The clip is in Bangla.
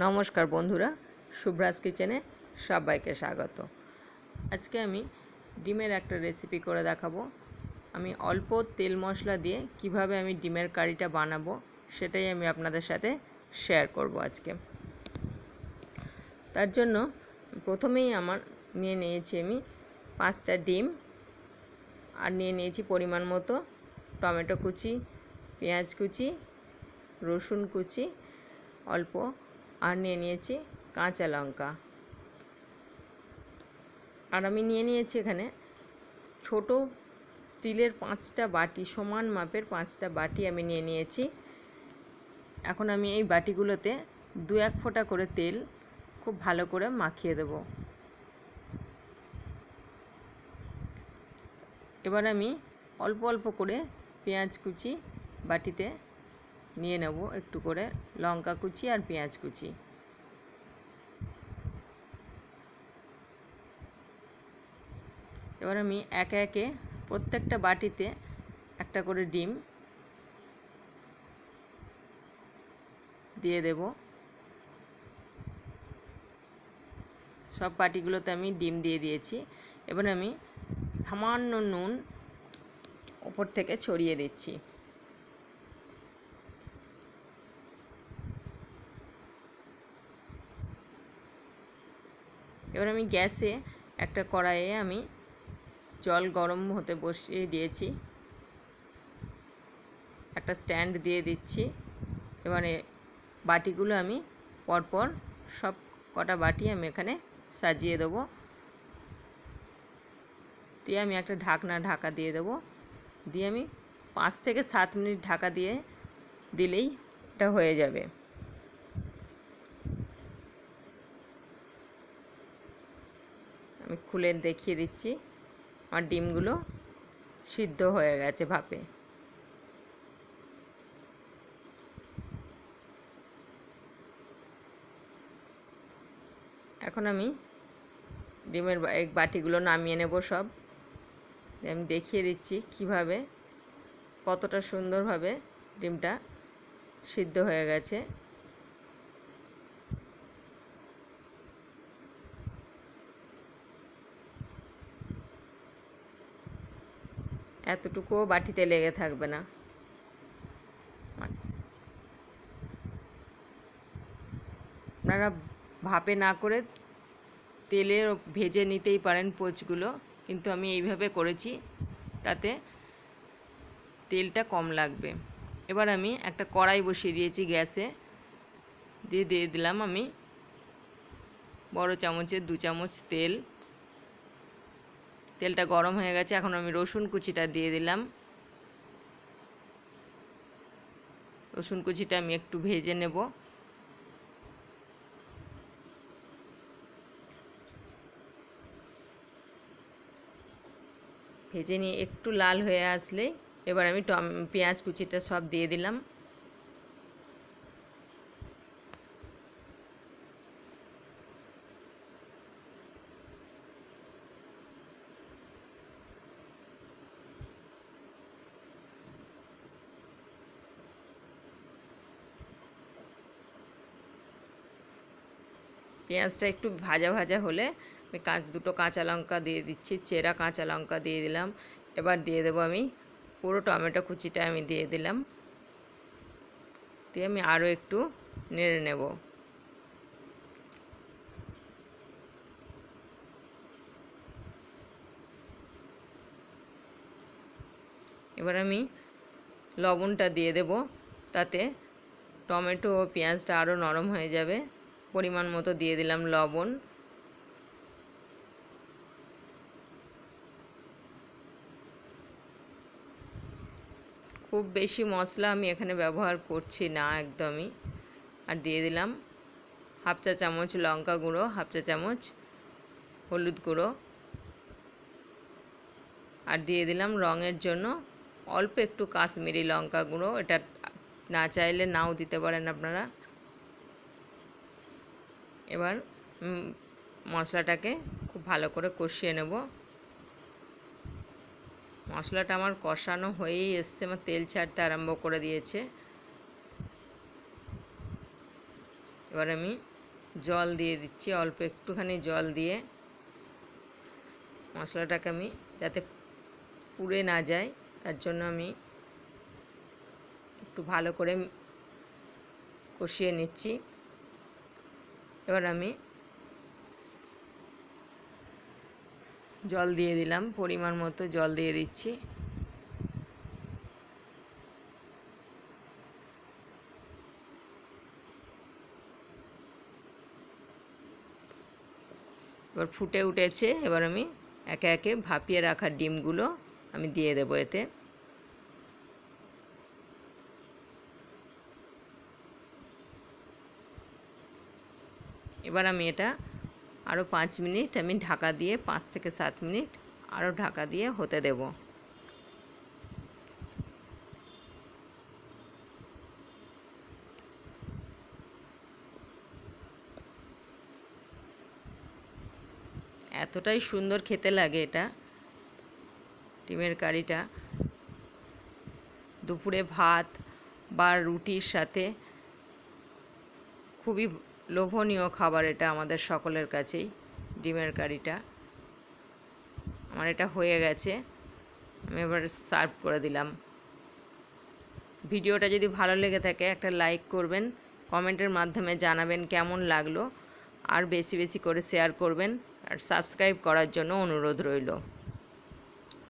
নমস্কার বন্ধুরা শুভ্রাজ কিচেনে সবাইকে স্বাগত। আজকে আমি ডিমের একটা রেসিপি করে দেখাবো। আমি অল্প তেল মশলা দিয়ে কীভাবে আমি ডিমের কারিটা বানাবো সেটাই আমি আপনাদের সাথে শেয়ার করব আজকে। তার জন্য প্রথমেই আমার নিয়ে নিয়েছি আমি পাঁচটা ডিম আর নিয়ে নিয়েছি পরিমাণ মতো টমেটো কুচি, পেঁয়াজ কুচি, রসুন কুচি, অল্প আর নিয়ে নিয়েছি কাঁচা লঙ্কা। আর আমি নিয়ে নিয়েছি এখানে ছোট স্টিলের পাঁচটা বাটি, সমান মাপের পাঁচটা বাটি আমি নিয়ে নিয়েছি। এখন আমি এই বাটিগুলোতে দু এক ফোঁটা করে তেল খুব ভালো করে মাখিয়ে দেব। এবার আমি অল্প অল্প করে পেঁয়াজ কুচি বাটিতে নিয়ে নেব একটু করে লঙ্কা কুচি আর পেঁয়াজ কুচি। এবার আমি একে একে প্রত্যেকটা বাটিতে একটা করে ডিম দিয়ে দেব। সব বাটিগুলোতে আমি ডিম দিয়ে দিয়েছি। এবার আমি সামান্য নুন ওপর থেকে ছড়িয়ে দিচ্ছি। এবার আমি গ্যাসে একটা কড়াইয়ে আমি জল গরম হতে বসিয়ে দিয়েছি। একটা স্ট্যান্ড দিয়ে দিচ্ছি। এবারে বাটিগুলো আমি পরপর সব কটা বাটি আমি এখানে সাজিয়ে দেবো। দিয়ে আমি একটা ঢাকনা ঢাকা দিয়ে দেবো। দিয়ে আমি পাঁচ থেকে সাত মিনিট ঢাকা দিয়ে দিলেই এটা হয়ে যাবে। আমি খুলে দেখিয়ে দিচ্ছি। আমার ডিমগুলো সিদ্ধ হয়ে গেছে ভাপে। এখন আমি ডিমের বাটিগুলো নামিয়ে নেব সব। আমি দেখিয়ে দিচ্ছি কীভাবে, কতটা সুন্দরভাবে ডিমটা সিদ্ধ হয়ে গেছে। এতটুকুও বাটিতে লেগে থাকবে না। আপনারা ভাপে না করে তেলে ভেজে নিতেই পারেন পোচগুলো, কিন্তু আমি এইভাবে করেছি, তাতে তেলটা কম লাগবে। এবার আমি একটা কড়াই বসিয়ে দিয়েছি গ্যাসে। দিয়ে দিয়ে দিলাম আমি বড় চামচের দু চামচ তেল। তেলটা গরম হয়ে গেছে, এখন আমি রসুন কুচিটা দিয়ে দিলাম। রসুন কুচিটা আমি একটু ভেজে নেব। ভেজে নিয়ে একটু লাল হয়ে আসলে এবার আমি টম, পেঁয়াজ কুচিটা সব দিয়ে দিলাম। পেঁয়াজটা একটু ভাজা ভাজা হলে আমি কাঁচ দুটো কাঁচা লঙ্কা দিয়ে দিচ্ছি, চেরা কাঁচা লঙ্কা দিয়ে দিলাম। এবার দিয়ে দেবো আমি পুরো টমেটো কুচিটা আমি দিয়ে দিলাম। দিয়ে আমি আরও একটু নেড়ে নেব। এবার আমি লবণটা দিয়ে দেব, তাতে টমেটো ও পেঁয়াজটা আরও নরম হয়ে যাবে। পরিমাণ মতো দিয়ে দিলাম লবণ। খুব বেশি মশলা আমি এখানে ব্যবহার করছি না একদমই। আর দিয়ে দিলাম হাফ চা চামচ লঙ্কা গুঁড়ো, হাফ চা চামচ হলুদ গুঁড়ো। আর দিয়ে দিলাম রঙের জন্য অল্প একটু কাশ্মীরি লঙ্কা গুঁড়ো। এটা না চাইলে নাও দিতে পারেন আপনারা। এবার মশলাটাকে খুব ভালো করে কষিয়ে নেব। মশলাটা আমার কষানো হয়েই এসছে, আমার তেল ছাড়তে আরম্ভ করে দিয়েছে। এবার আমি জল দিয়ে দিচ্ছি, অল্প একটুখানি জল দিয়ে। মশলাটাকে আমি যাতে পুড়ে না যায়, তার জন্য আমি একটু ভালো করে কষিয়ে নিচ্ছি। এবার আমি জল দিয়ে দিলাম, পরিমাণ মতো জল দিয়ে দিচ্ছি। এবার ফুটে উঠেছে, এবার আমি একে একে ভাপিয়ে রাখা ডিমগুলো আমি দিয়ে দেবো এতে। এবার আমি এটা আরও পাঁচ মিনিট আমি ঢাকা দিয়ে পাঁচ থেকে সাত মিনিট আরও ঢাকা দিয়ে হতে দেব। এতটাই সুন্দর খেতে লাগে এটা, ডিমের কারিটা। দুপুরে ভাত বা রুটির সাথে খুবই লোভনীয় খাবার এটা আমাদের সকলের কাছেই, ডিমের কারিটা। আমার এটা হয়ে গেছে। আমি এবার সার্ভ করে দিলাম। ভিডিওটা যদি ভালো লেগে থাকে, একটা লাইক করবেন, কমেন্টের মাধ্যমে জানাবেন কেমন লাগল, আর বেশি বেশি করে শেয়ার করবেন, আর সাবস্ক্রাইব করার জন্য অনুরোধ রইল।